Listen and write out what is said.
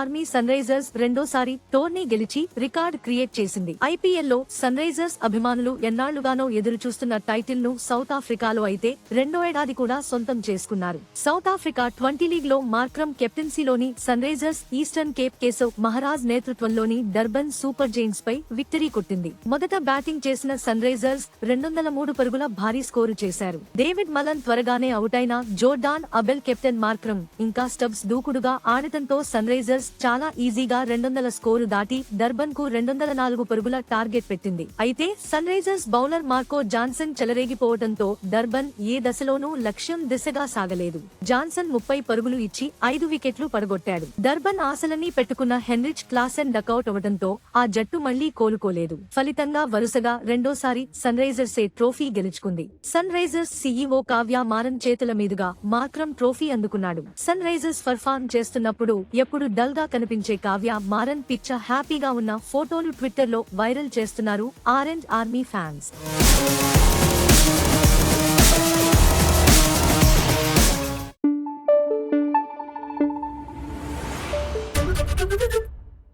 Army Sunrisers రెండోసారి tourney గెలిచి record create చేసింది. ఐపీఎల్లో సన్ రైజర్స్ అభిమానులు ఎన్నాళ్ళుగానో ఎదురు చూస్తున్న టైటిల్ను సౌత్ ఆఫ్రికాలో అయితే రెండో ఏడాది కూడా సొంతం చేసుకున్నారు. సౌత్ ఆఫ్రికా ట్వంటీ లీగ్లో Markram కెప్టెన్సీలోని Sunrisers Eastern Cape Keshav Maharaj నేతృత్వంలోని డర్బన్ సూపర్ జైన్స్ పై విక్టరీ కొట్టింది. మొదట బ్యాటింగ్ చేసిన సన్ రైజర్స్ రెండు వందల మూడు పరుగుల భారీ స్కోరు చేశారు. డేవిడ్ మలన్ త్వరగానే అవుట్ అయిన జోర్డాన్ అబెల్ కెప్టెన్ మార్క్రమ్ ఇంకా స్టబ్స్ దూకుడుగా ఆడటంతో సన్ రైజర్స్ చాలా ఈజీగా రెండొందల స్కోరు దాటి డర్బన్కు రెండొందల నాలుగు పరుగుల టార్గెట్ పెట్టింది. అయితే Sunrisers bowler Marco Jansen చెలరేగిపోవడంతో డర్బన్ ఏ దశలోనూ లక్ష్యం దిశగా సాగలేదు. జాన్సన్ ముప్పై పరుగులు ఇచ్చి ఐదు వికెట్లు పడగొట్టాడు. డర్బన్ ఆశలన్నీ పెట్టుకున్న హెన్రిచ్ క్లాసెన్ డకౌట్ అవడంతో ఆ జట్టు మళ్ళీ కోలుకోలేదు. ఫలితంగా వరుసగా రెండోసారి సన్ రైజర్స్ ఏ ట్రోఫీ గెలుచుకుంది. Sunrisers CEO Kavya Maran చేతుల మీదుగా మార్క్రమ్ ట్రోఫీ అందుకున్నాడు. సన్ రైజర్స్ పర్ఫార్మ్ చేస్తున్నప్పుడు ఎప్పుడు డల్గా కనిపించే కావ్య మారన్ పిచ్చ హ్యాపీగా ఉన్న ఫోటోలు ట్విట్టర్లో వైరల్ చేస్తున్నారు orange army fans